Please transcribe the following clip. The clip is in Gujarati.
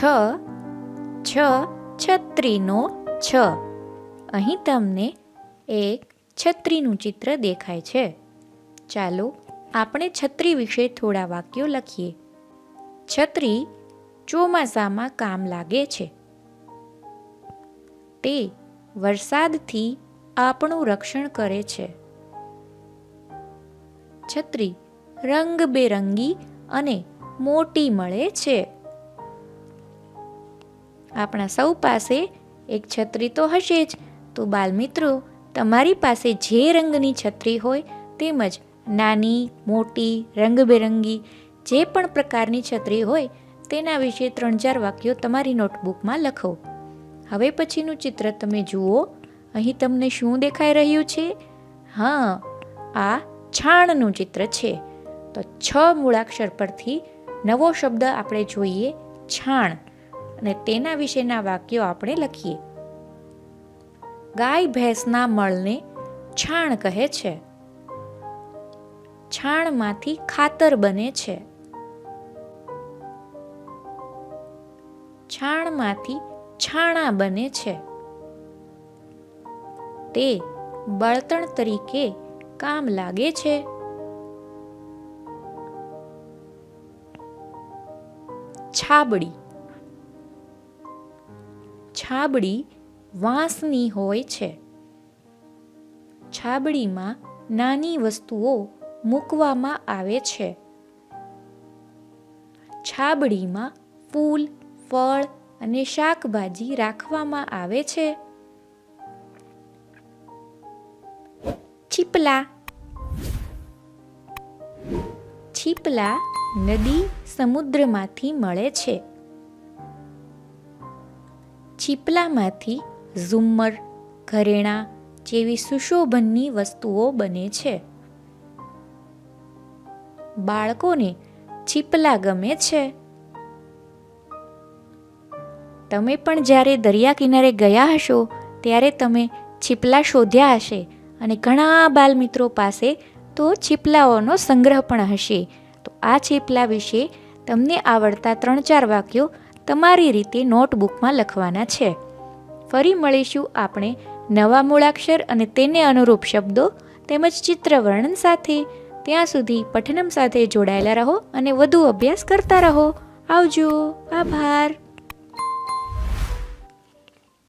છ છ, છત્રીનો છ. અહીં તમને એક છત્રીનું ચિત્ર દેખાય છે. ચાલો આપણે છત્રી વિશે થોડા વાક્યો લખીએ. છત્રી ચોમાસામાં કામ લાગે છે. તે વરસાદથી આપણું રક્ષણ કરે છે. છત્રી રંગબેરંગી અને મોટી મળે છે. આપણા સૌ પાસે એક છત્રી તો હશે જ. તો બાલમિત્રો, તમારી પાસે જે રંગની છત્રી હોય તેમજ નાની, મોટી, રંગબેરંગી જે પણ પ્રકારની છત્રી હોય તેના વિશે ત્રણ ચાર વાક્યો તમારી નોટબુકમાં લખો. હવે પછીનું ચિત્ર તમે જુઓ. અહીં તમને શું દેખાઈ રહ્યું છે? હા, આ છાણનું ચિત્ર છે. તો છ મૂળાક્ષર પરથી નવો શબ્દ આપણે જોઈએ, છાણ. અને તેના વિશેના વાક્યો આપણે લખીએ. ગાય ભેંસના મળને છાણ કહે છે. છાણમાંથી ખાતર બને છે. છાણમાંથી છાણા બને છે. તે બળતણ તરીકે કામ લાગે છે. છાબડી છાબડી વાંસની હોય છે. છાબડીમાં નાની વસ્તુઓ મૂકવામાં આવે છે. છાબડીમાં ફૂલ, ફળ અને શાકભાજી રાખવામાં આવે છે. છીપલા. છીપલા નદી સમુદ્રમાંથી મળે છે. છીપલામાંથી ઝુમ્મર, ઘરેણાં જેવી સુશોભનની વસ્તુઓ બને છે. બાળકોને ચીપલા ગમે છે. તમે પણ જ્યારે દરિયા કિનારે ગયા હશો, ત્યારે તમે છીપલા શોધ્યા હશે અને ઘણા બાલમિત્રો પાસે તો છીપલાઓનો સંગ્રહ પણ હશે. તો આ છીપલા વિશે તમને આવડતા ત્રણ ચાર વાક્યો તમારી રીતે નોટબુકમાં લખવાના છે. ફરી મળીશું આપણે નવા મૂળાક્ષર અને તેને અનુરૂપ શબ્દો તેમજ ચિત્રવર્ણન સાથે. ત્યાં સુધી પઠનમ સાથે જોડાયેલા રહો અને વધુ અભ્યાસ કરતા રહો. આવજો. આભાર.